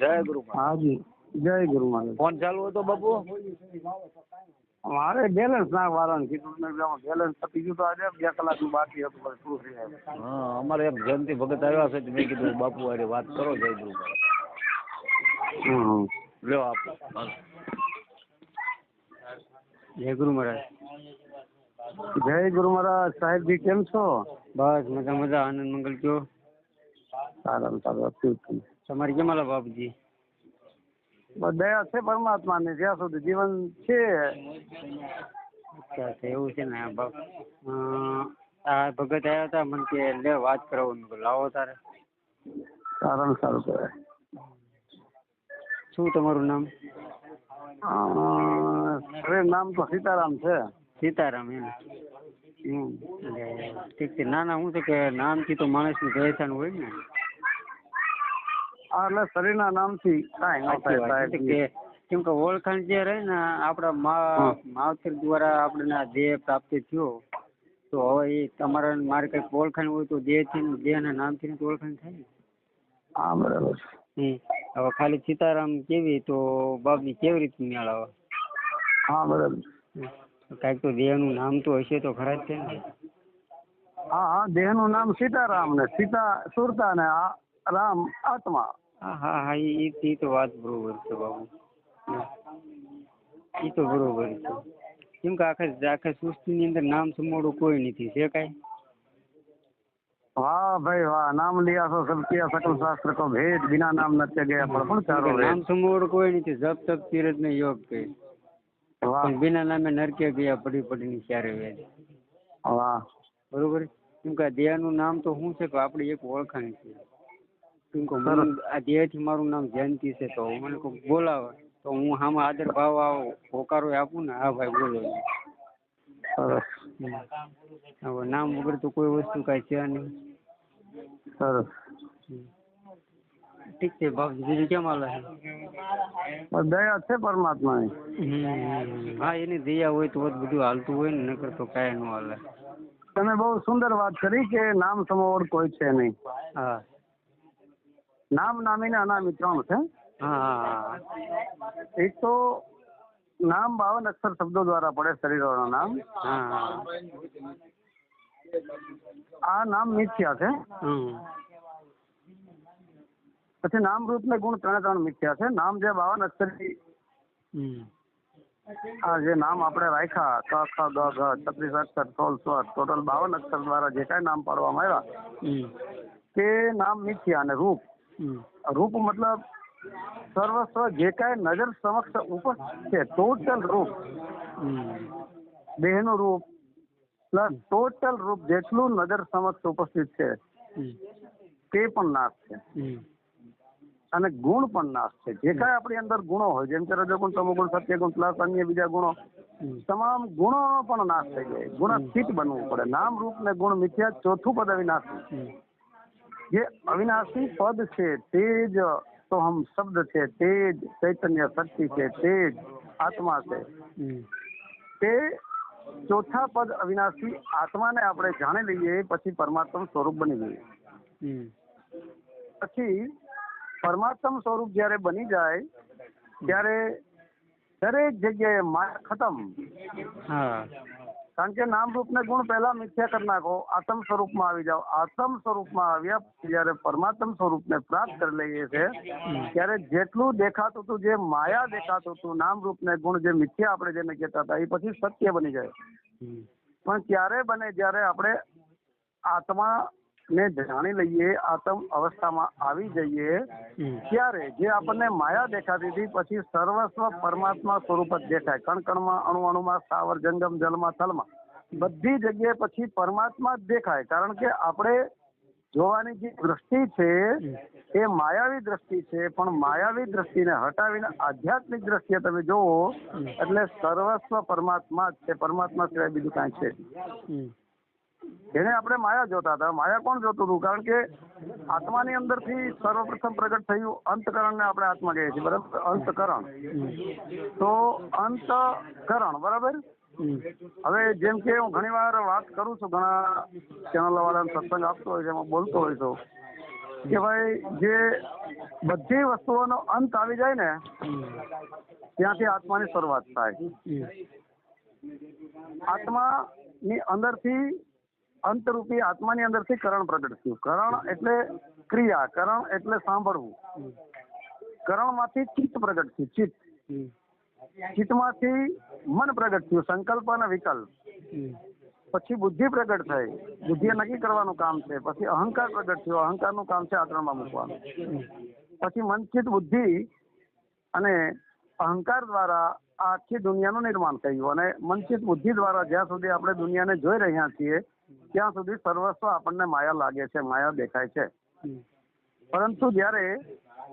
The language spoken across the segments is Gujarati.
જય ગુરુ મહારાજ હાજી જય ગુરુ મહારાજ ફોન ચાલુ હતો બાપુ મારે બેલેન્સ નાખવાનું કીધું મેં કીધું બેલેન્સ પતી ગયું તો આજે બે કલાકનું બાકી હતું પણ પૂરું થઈ જાય હા અમારે એક જયંતિ ભગત આવ્યા છે તો મેં કીધું બાપુ હારે વાત કરો જય ગુરુ મહારાજ હમ લ્યો આપો હાલો. જય ગુરુ મહારાજ જય ગુરુ મહારાજ સાહેબજી કેમ છો બસ મજા મજા આનંદ મંગલ કયો સારામાં સારું અત્યુત્તમ તમારી કેમ હાલે બાપજી? દયા છે પરમાત્માની જ્યાં સુધી જીવન છે. અચ્છા એવું છે ને બાપ. આ ભગત આવ્યા હતા મને કે લે વાત કરાવો. લાવો તારે. સારું સારું કહેવાય શું તમારું નામ? અરે નામ તો સીતારામ છે. સીતારામ એમ. ઠીક છે. ના ના હું છે કે નામથી તો માણસની પહેચાન હોય ને. આ એટલે શરીરના નામથી કાંઈ ન થાય સાહેબ. કે કેમ કે ઓળખાણ જે રહે ને આપણા મા હા. માવતર દ્વારા આપણને આ દેહ પ્રાપ્તિ થયો તો હવે એ તમારા મારે કંઈક ઓળખાણ હોય તો દેહથી દેહના નામથી તો ઓળખાણ થાય ને. હા બરાબર. હવે ખાલી સીતારામ કેવી તો બાપની કેવી રીતે મેળવે હા બરાબર કાંઈક તો દેહનું નામ તો હશે તો ખરા જ છે ને. હા હા દેહનું નામ સીતારામ ને. સીતા સુરતા ને આ રામ આત્મા. હા હા હા એ ઈ- ઈ તો વાત બરોબર છે બાબુ એ તો બરોબર છે કેમ કે આખા આખા સૃષ્ટિની અંદર નામ સમોડું કોઈ નથી છે કાંઈ વાહ ભાઈ વાહ નામ लिया तो सब किया सकल शास्त्र को भेद बिना नाम न ગયા પણ પણ ચારો નામ સમોડ કોઈ નથી જપ તપ તીરથ ને યોગ કે વાહ પણ બિના નામે નરકે ગયા પડી પડીને ક્યારે વેદ વાહ બરોબર કેમ કે આ દેહનું નામ તો શું છે કે આપણી એક ઓળખાણ છે કેમ કે હું આ દેહથી મારું નામ જયંતિ છે તો મને કોઈ બોલાવે તો હું આમાં આદર ભાવ આવો હોકારો આપું ને હા ભાઈ બોલો સરસ હવે નામ વગર તો કોઈ વસ્તુ કાંઈ છે નહીં સરસ ઠીક છે બાપજી બીજું કેમ હાલે છે બસ દયા છે પરમાત્માની હમ. હા એની દયા હોય તો જ બધું હાલતું હોય ને નકર તો કાંઈ ન હાલે તમે બહુ સુંદર વાત કરી કે નામ સમોવડ કોઈ છે નહીં હા નામ નામી ને અનામી ત્રણ છે એક તો નામ બાવન અક્ષર શબ્દો દ્વારા પડે શરીરોના નામ. આ નામ મિથ્યા છે. પછી નામ રૂપ ને ગુણ ત્રણે ત્રણ મિથ્યા છે. નામ જે બાવન અક્ષર આ જે નામ આપણે રાખ્યા ક ખ ગ ઘ છત્રીસ અક્ષર સોળ સ્વર ટોટલ બાવન અક્ષર દ્વારા જે કાંઈ નામ પાડવામાં આવ્યા તે નામ મિથ્યા અને રૂપ રૂપ મતલબ સર્વસ્વ જે કાંઈ નજર સમક્ષ ઉપસ્થિત છે ટોટલ રૂપ. દેહનું રૂપ પ્લસ ટોટલ રૂપ જેટલું નજર સમક્ષ ઉપસ્થિત છે, તે પણ નાશ છે. અને ગુણ પણ નાશ છે. જે કાંઈ આપણી અંદર ગુણો હોય, જેમ કે રજોગુણ તમોગુણ સત્યગુણ, પ્લસ અન્ય બીજા ગુણો, તમામ ગુણો પણ નાશ થઈ જાય. ગુણસ્થિત બનવું પડે. નામ, રૂપ ને ગુણ મિથ્યા ચોથું પદ અવિનાશી. હમ જે અવિનાશી પદ છે તે જ તો હમ શબ્દ છે તે જ ચૈતન્ય શક્તિ છે તે જ આત્મા છે. તે ચોથા પદ અવિનાશી આત્માને આપણે જાણી લઈએ પછી પરમાત્મા સ્વરૂપ બની જઈએ. પછી પરમાત્મ સ્વરૂપ જ્યારે બની જાય ત્યારે દરેક જગ્યાએ માયા ખતમ. હા. કારણ કે નામ રૂપ ને ગુણ પહેલા મિથ્યા કરી નાખો આત્મ સ્વરૂપમાં આવી જાઓ. આત્મ સ્વરૂપમાં આવ્યા જ્યારે પરમાત્મ સ્વરૂપને પ્રાપ્ત કરી લઈએ છે ત્યારે જેટલું દેખાતું હતું જે માયા દેખાતું હતું નામ રૂપ ને ગુણ જે મિથ્યા આપણે જેને કહેતા હતા એ પછી સત્ય બની જાય. પણ ત્યારે બને જ્યારે આપણે આત્મા ને જાણી લઈએ આત્મ અવસ્થામાં આવી જઈએ ત્યારે જે આપણને માયા દેખાતી હતી પછી સર્વસ્વ પરમાત્મા સ્વરૂપ જ દેખાય. કણ કણમાં અણુ અણુમાં સ્થાવર જંગમ જલમાં થલમાં. બધી જગ્યાએ પછી પરમાત્મા જ દેખાય. કારણ કે આપણે જોવાની જે દ્રષ્ટિ છે એ માયાવી દ્રષ્ટિ છે પણ માયાવી દ્રષ્ટિને હટાવીને આધ્યાત્મિક દ્રષ્ટિએ તમે જોવો એટલે સર્વસ્વ પરમાત્મા જ છે. પરમાત્મા સિવાય બીજું કાંઈ છે જેને આપણે માયા જોતા હતા. માયા કોણ જોતું હતું? કારણ કે આત્માની અંદરથી સર્વપ્રથમ પ્રગટ થયું અંતકરણને આપણે આત્મા કહીએ છીએ, બરાબર? અંતકરણ. તો અંતકરણ, બરાબર? હવે જેમ કે હું ઘણી વાર વાત કરું છું, ઘણા ચેનલ વાળાને સત્સંગ આપતો હોય છે, એમાં બોલતો હોય છું કે ભાઈ, જે બધી વસ્તુઓનો અંત આવી જાય ને, ત્યાંથી આત્માની શરૂઆત થાય. હમ. આત્માની અંદરથી અંતરૂપી આત્માની અંદરથી કરણ પ્રગટ થયું કરણ એટલે ક્રિયા, કરણ એટલે સાંભળવું. કરણ કરણમાંથી ચિત્ત પ્રગટ થયું ચિત્ત. ચિત્તમાંથી મન પ્રગટ થયું સંકલ્પ અને વિકલ્પ. પછી બુદ્ધિ પ્રગટ થઈ બુદ્ધિ નક્કી કરવાનું કામ છે. પછી અહંકાર પ્રગટ થયો. અહંકારનું કામ છે આચરણમાં મૂકવાનું. પછી મનચિત બુદ્ધિ અને અહંકાર દ્વારા આખી દુનિયાનું નિર્માણ થયું. અને મનચિત બુદ્ધિ દ્વારા જ્યાં સુધી આપણે દુનિયાને જોઈ રહ્યા છીએ ત્યાં સુધી સર્વસ્વ આપણને માયા લાગે છે માયા દેખાય છે. પરંતુ જ્યારે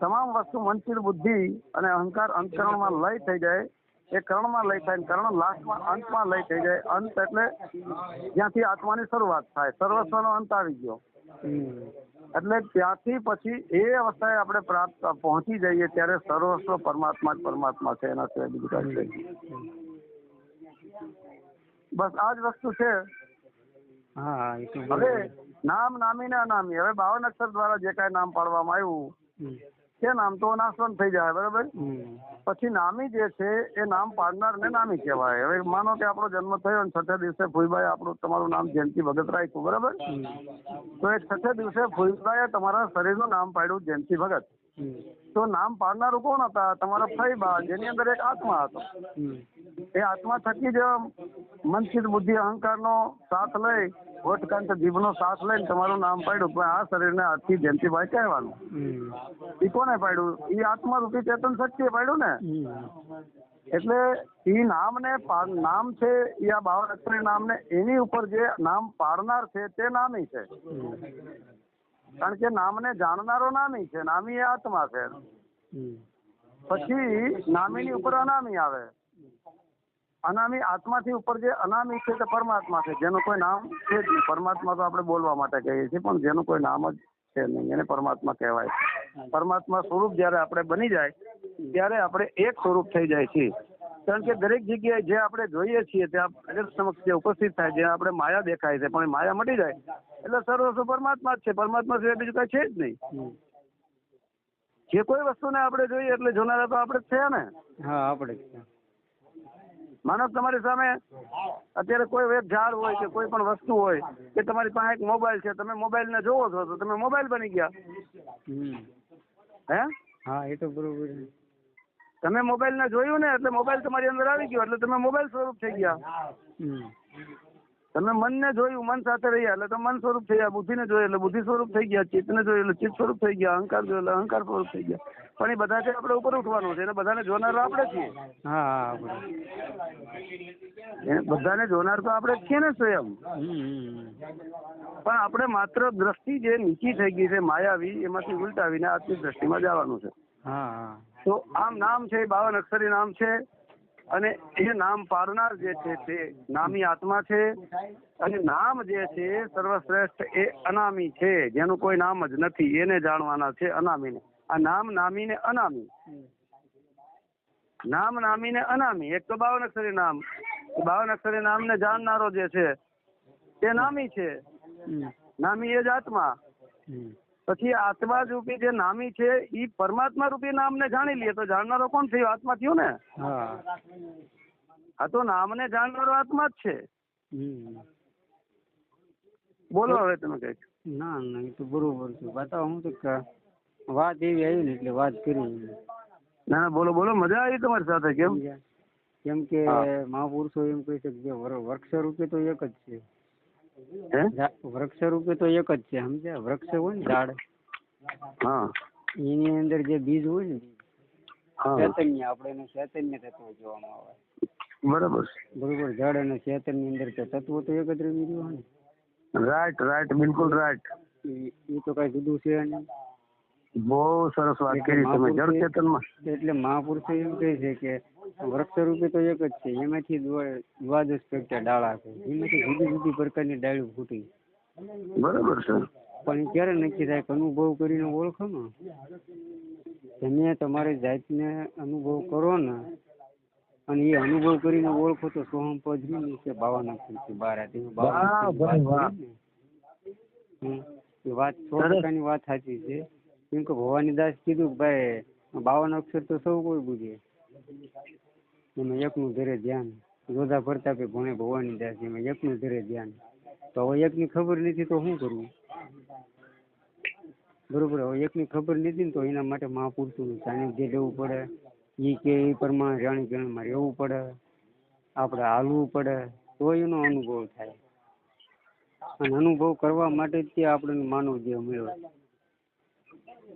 તમામ વસ્તુ મનચિત બુદ્ધિ અને અહંકાર અંતકરણમાં લય થઈ જાય એ કરણમાં લય થાય ને કરણ લાસ્ટમાં અંતમાં લય થઈ જાય અંત એટલે જ્યાંથી આત્માની શરૂઆત થાય સર્વસ્વનો અંત આવી ગયો. એટલે ત્યાંથી પછી એ અવસ્થાએ આપણે પ્રાપ્ત પહોંચી જઈએ ત્યારે સર્વસ્વ પરમાત્મા જ પરમાત્મા છે એના સિવાય બીજું કાંઈ છે બસ આ જ વસ્તુ છે. હા હવે નામ નામી ને અનામી હવે બાવન અક્ષર દ્વારા જે કાંઈ નામ પાડવામાં આવ્યું તે નામ તો નાશવંત થઈ જાય બરાબર? પછી નામી જે છે એ નામ પાડનાર ને નામી કહેવાય. હવે માનો કે આપણો જન્મ થયો અને છઠ્ઠે દિવસે ફૂલભાઈ આપણું તમારું નામ જયંતિ ભગત રાખ્યું બરાબર? તો એ છઠ્ઠે દિવસે ફૂલભાઈએ તમારા શરીરનું નામ પાડ્યું જયંતિ ભગત. તો નામ પાડનારું કોણ હતા? તમારા ફઈબા જેની અંદર એક આત્મા હતો. એ આત્મા થકી જ મનચિત બુદ્ધિ અહંકારનો સાથ લઈ વટકાંત જીભનો સાથ લઈને તમારું નામ પાડ્યું. પણ આ શરીરને આજથી જયંતિભાઈ કહેવાનું. એ કોને પાડ્યું? એ આત્મા રૂપી ચેતન શક્તિએ પાડ્યું ને? એટલે એ નામ ને નામ છે એ આ બાવન અક્ષરી નામ ને એની ઉપર જે નામ પાડનાર છે તે નામી છે. કારણ કે નામને જાણનારો નામી છે, નામી એ આત્મા છે. પછી નામીની ઉપર અનામી આવે. અનામી આત્માથી ઉપર જે અનામી છે તે પરમાત્મા છે, જેનું કોઈ નામ છે જ પરમાત્મા તો આપણે બોલવા માટે કહીએ છીએ, પણ જેનું કોઈ નામ જ છે નહીં, એને પરમાત્મા કહેવાય. પરમાત્મા સ્વરૂપ જ્યારે આપણે બની જાય, ત્યારે આપણે એક સ્વરૂપ થઈ જાય છીએ કારણ કે દરેક જગ્યાએ જે આપણે જોઈએ છીએ ત્યાં જગત સમક્ષ જે ઉપસ્થિત થાય જે આપણે માયા દેખાય છે પણ માયા મટી જાય. એટલે સર્વસ્વ પરમાત્મા જ છે. પરમાત્મા સિવાય બીજું કઈ છે જ નહીં. જે કોઈ વસ્તુને આપણે જોઈએ એટલે જોનારા તો આપણે જ થયા ને. હા આપણે જ છે. માનો તમારી સામે અત્યારે કોઈ એક ઝાડ હોય કે કોઈ પણ વસ્તુ હોય કે તમારી પાસે એક મોબાઈલ છે તમે મોબાઈલ ને જોવો છો તો તમે મોબાઈલ બની ગયા. હે? હા એ તો બરોબર છે. તમે મોબાઈલ ને જોયું ને, એટલે મોબાઈલ તમારી અંદર આવી ગયો, એટલે તમે મોબાઈલ સ્વરૂપ થઈ ગયા. તમે મન ને જોયું, મન સાથે રહ્યા, એટલે તમે મન સ્વરૂપ થઈ ગયા બુદ્ધિને જોયું, એટલે બુદ્ધિ સ્વરૂપ થઈ ગયા, ચિત્તને જોયું, એટલે ચિત્ત સ્વરૂપ થઈ ગયા, અહંકાર જોયું, એટલે અહંકાર સ્વરૂપ થઈ ગયા. પણ એ બધા આપણે ઉપર ઉઠવાનું છે, એને બધાને જોનાર આપણે છીએ. હા બધાને જોનાર તો આપણે છીએ ને સ્વયં. પણ આપણે માત્ર દ્રષ્ટિ જે નીચી થઈ ગઈ છે, માયાવી, એમાંથી ઉલટાવીને આત્મિક દ્રષ્ટિમાં જવાનું છે. હા. તો આમ નામ છે એ બાવન અક્ષરી નામ છે અને એ નામ પાડનાર જે છે તે નામી આત્મા છે અને નામ જે છે સર્વશ્રેષ્ઠ એ અનામી છે જેનું કોઈ નામ જ નથી એને જાણવાના છે અનામીને. આ નામ નામી ને અનામી. નામ નામી ને અનામી. એક તો બાવન અક્ષરી નામ. એ બાવન અક્ષરી નામને જાણનારો જે છે તે નામી છે. નામી એ જ આત્મા. પછી આત્મા રૂપી જે નામી છે એ પરમાત્મા રૂપી નામને જાણી લઈએ તો જાણનારો કોણ થયો? આત્મા થયો ને? હા. આ તો નામને જાણનારો આત્મા જ છે. બોલો હવે તમે કંઈક. ના ના એ તો બરોબર છે. બતાવો હું તો વાત એવી આવી ને એટલે વાત કરી ના ના બોલો બોલો મજા આવી તમારી સાથે કેમ? કેમ કે મહાપુરુષો એમ કહી શકે વર્ષ વૃક્ષ રૂપે તો એક જ છે. વૃક્ષ રૂપે તો એક જ છે સમજ્યા? વૃક્ષ હોય ને ઝાડ. હા. એની અંદર જે બીજ હોય ને ચૈતન્ય આપણે એને ચૈતન્ય તત્વ જોવામાં આવે. બરાબર બરોબર જળ અને ચેતનની અંદર તો તત્વો તો એક જ રહી રહ્યું હોય રાઈટ રાઈટ બિલકુલ રાઈટ. એ તો કઈ જુદું છે નહીં. બહુ સરસ વાત કરી તમે જળ ચેતનમાં એટલે મહાપુરુષો એમ કહે છે કે વૃક્ષ રૂપે તો એક જ છે એમાંથી દ્વાદશ પેટા ડાળા છે એમાંથી જુદી જુદી પ્રકારની ડાળી ફૂટી બરાબર છે પણ ક્યારે નક્કી થાય અનુભવ કરીને ઓળખો ને તમે તમારી જાતને અનુભવ કરો ને અને એ અનુભવ કરીને ઓળખો તો સોહમ પદ નીચે ને કે બાવાના ફૂલથી બાર આ તેમાં બાવાના વાત વાહ. કરી ને. હમ. એ વાત સો ટકાની વાત સાચી છે કેમ કે ભવાની દાસ કીધું કે ભાઈ, બાવન અક્ષર તો સૌ કોઈ બુજે. એમાં એકનું ધરે ધ્યાન. રોધા પ્રતાપે ભણે ભવાની દાસ, એમાં એકનું ધરે ધ્યાન. તો હવે એકની ખબર નથી તો શું કરવું? બરોબર, હવે એકની ખબર લીધી ને તો એના માટે મહાપુરુષોનું સાનિધ્ય લેવું પડે. એ કે એ પ્રમાણે રાણી ગણીમાં રહેવું પડે. આપણે હાલવું પડે. તો એનો અનુભવ થાય. અને અનુભવ કરવા માટે જ તે આપણને માનવ દેહ મળ્યો.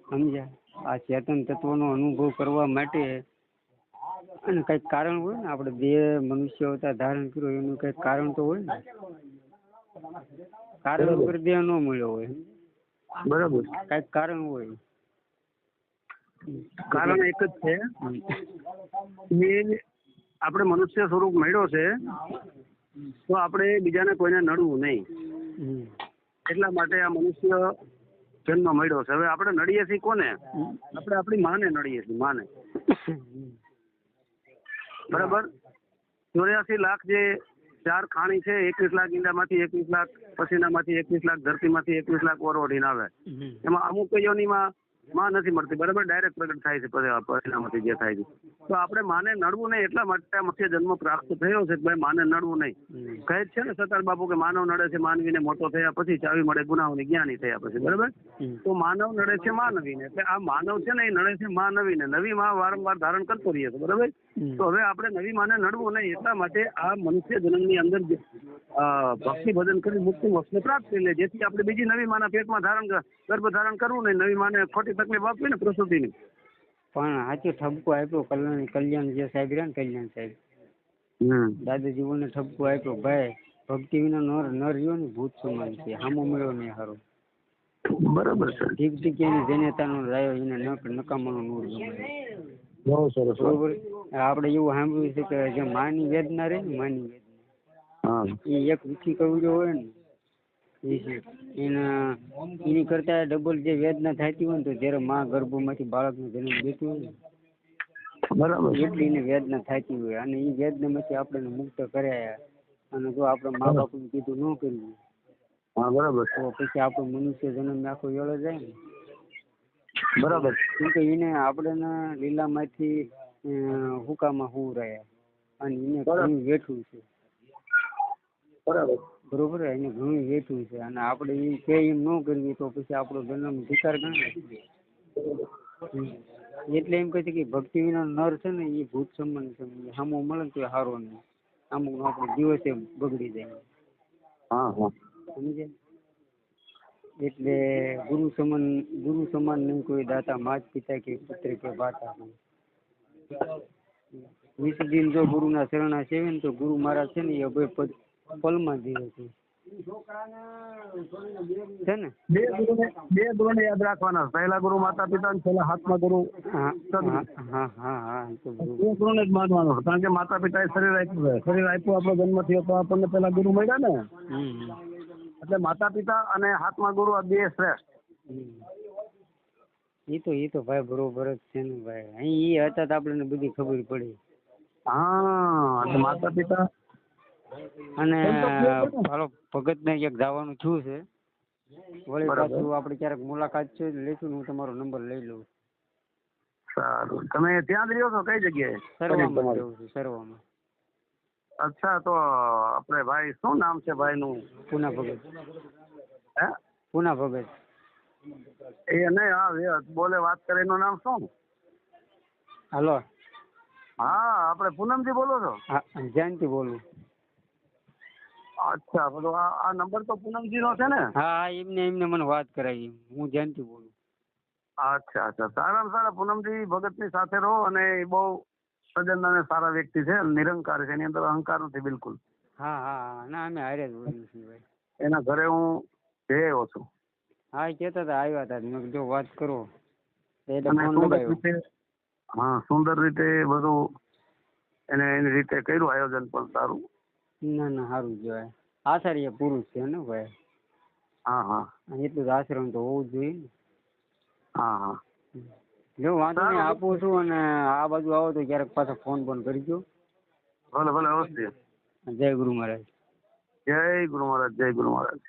સમજ્યા. આ ચેતન તત્વનો અનુભવ કરવા માટે અને કંઈક કારણ હોય ને આપણે બે મનુષ્ય અવતાર ધારણ કર્યો એનું કંઈક કારણ તો હોય ને. કારણ ઉપર દેહ ન મળ્યો હોય. બરાબર. કંઈક કારણ હોય. કારણ એક જ છે. કે આપણે મનુષ્ય સ્વરૂપ મળ્યો છે તો આપણે બીજાને કોઈને નડવું નહીં. એટલા માટે આ મનુષ્ય જન્મ મળ્યો છે. હવે આપણે નડીએ છીએ કોને? આપણે આપણી માને નડીએ છીએ માને. બરાબર? ચોર્યાસી લાખ જે ચાર ખાણી છે એકવીસ લાખ ઈંડામાંથી એકવીસ લાખ પસીનામાંથી એકવીસ લાખ ધરતીમાંથી એકવીસ લાખ ઓરવડીને આવે. એમાં અમુક યોનીમાં માં નથી મળતી. બરાબર? ડાયરેક્ટ પ્રગટ થાય છે પરિણામથી જે થાય છે. તો આપણે માને નડવું નહીં એટલા માટે આ મનુષ્ય જન્મ પ્રાપ્ત થયો છે ભાઈ માને નડવું નહીં. કહે છે ને સતાર બાપુ કે માનવ નડે છે માનવીને મોટો થયા પછી ચાવી મળે ગુનાઓની જ્ઞાની થયા પછી. બરાબર? તો માનવ નડે છે માનવીને. એટલે આ માનવ છે ને એ નડે છે માનવીને. નવી માં વારંવાર ધારણ કરતો રહીએ છે બરાબર? તો હવે આપણે નવી માને નડવું નહીં એટલા માટે આ મનુષ્ય જન્મની અંદર ભક્તિ ભજન કરી મુક્તિ મોક્ષને પ્રાપ્ત કરી લે. જેથી આપણે બીજી નવી માના પેટમાં ધારણ ગર્ભ ધારણ કરવું નહીં. નવી માને ખોટી તકલીફ આપવી ને પ્રસૂતિની. પણ સાચું ઠપકો આપ્યો કલ્યાણ કલ્યાણ જે સાહેબ રહ્યા ને કલ્યાણ સાહેબ. દાદાજી દાદાજીઓને ઠપકો આપ્યો ભાઈ ભક્તિ વિના નર નર રહ્યો ને ભૂત સમાન છે હામો મળ્યો નહીં હારો. બરાબર છે. ઠીક ઠીક એની જનેતાનો રાયો એને નક નકામાનો નૂર બહુ સરસ બરોબર? આપણે એવું સાંભળ્યું છે કે જે માની વેદના રહે ને માની વેદના. એ એક વિચી કવિજો હોય ને એના એની કરતા ડબલ જે વેદના થતી હોય ને તો જ્યારે માં ગર્ભમાંથી બાળકને જન્મ દેતી હોય ને બરાબર એટલી એને વેદના થતી હોય. અને એ વેદનામાંથી આપણે મુક્ત કર્યા. અને જો આપણે મા બાપનું કીધું ન કર્યું હા બરાબર તો પછી આપણો મનુષ્ય જન્મ આખો વેળો જાય ને. બરાબર કેમ કે એને આપણે લીલામાંથી હુકામાં હું રહ્યા. અને એને ઘણું વેઠવું છે. બરાબર. બરોબર એને ઘણું વેઠવું છે. અને આપણે એ કે એમ ન કરવી તો પછી આપણો જન્મ ધિકાર ગણાય. એટલે એમ કહે છે કે ભક્તિ વિના નર છે ને એ ભૂત સંબંધ છે. સામો મળે તો સારો નહીં. અમુક આપણો દિવસે બગડી જાય. હા હા. સમજે એટલે ગુરુ સમાન ગુરુ સમાન નહીં કોઈ દાતા માત પિતા કે પુત્ર કે બાતા વીસ દિન જો ગુરુના શરણા સેવે ને તો ગુરુ મહારાજ છે ને એ અભય પદ પલમાં જીવે છે છે ને? બે બે ગુરુને યાદ રાખવાના. પહેલા ગુરુ માતા પિતા ને છેલ્લા હાથમાં ગુરુ. હા હા હા હા હા તો બરોબર. બે ગુરુને જ માનવાનો. કારણ કે માતા પિતાએ શરીર આપ્યું શરીર આપ્યું આપણો જન્મ થયો તો આપણને પેલા ગુરુ મળ્યા ને. એટલે માતા પિતા અને હાથમાં ગુરુ આ બે શ્રેષ્ઠ. એ તો એ તો ભાઈ બરોબર જ છે ને ભાઈ. અહીં એ હતા તો આપણને બધી ખબર પડી. હા માતા પિતા અને હાલો ભગત ને. ક્યાંક જવાનું થયું છે. વળી પાછું આપણે ક્યારેક મુલાકાત છે લેશું હું તમારો નંબર લઈ લઉં. સારું. તમે ત્યાં જ રહ્યો છો? કઈ જગ્યાએ? સર્વામાં તમારું? છું સર્વામાં અચ્છા તો આપણે ભાઈ શું નામ છે ભાઈનું? પૂના ભગત. હે? પૂના ભગત. એ નહીં હા બોલે વાત કરે એનું નામ શું? હાલો. હા આપણે પૂનમજી બોલો છો? હા જયંતિ બોલું. અચ્છા બધું આ આ નંબર તો પૂનમજી નો છે ને? હા હા એમને એમને મને વાત કરાવી. હું જયંતિ બોલું. અચ્છા અચ્છા. સારામાં સારા પૂનમજી ભગતની સાથે રહો અને એ બહુ સજ્જન અને સારા વ્યક્તિ છે નિરંકાર છે. એની અંદર અહંકાર નથી બિલકુલ. હા હા હા. ના અમે હારે જ બોલીએ છીએ ભાઈ. એના ઘરે હું જઈ આવ્યો છું. હા એ કહેતા હતા આવ્યા હતા. મેં કીધું જો વાત કરો. એટલે અને ફોન સુંદર લગાવ્યો. રીતે હા સુંદર રીતે બધું એને એની રીતે કર્યું આયોજન પણ સારું. ના ના સારું કહેવાય. આચાર્ય પુરુષ છે ને ભાઈ? હા હા. એટલું જ આશ્રમ તો હોવું જ જોઈએ ને. હા હા. જો વાંધો નહીં આપું છું અને આ બાજુ આવો તો ક્યારેક પાછા ફોન પણ કરજો ભલે ભલે અવશ્ય જય ગુરુ મહારાજ. જય ગુરુ મહારાજ જય ગુરુ મહારાજ.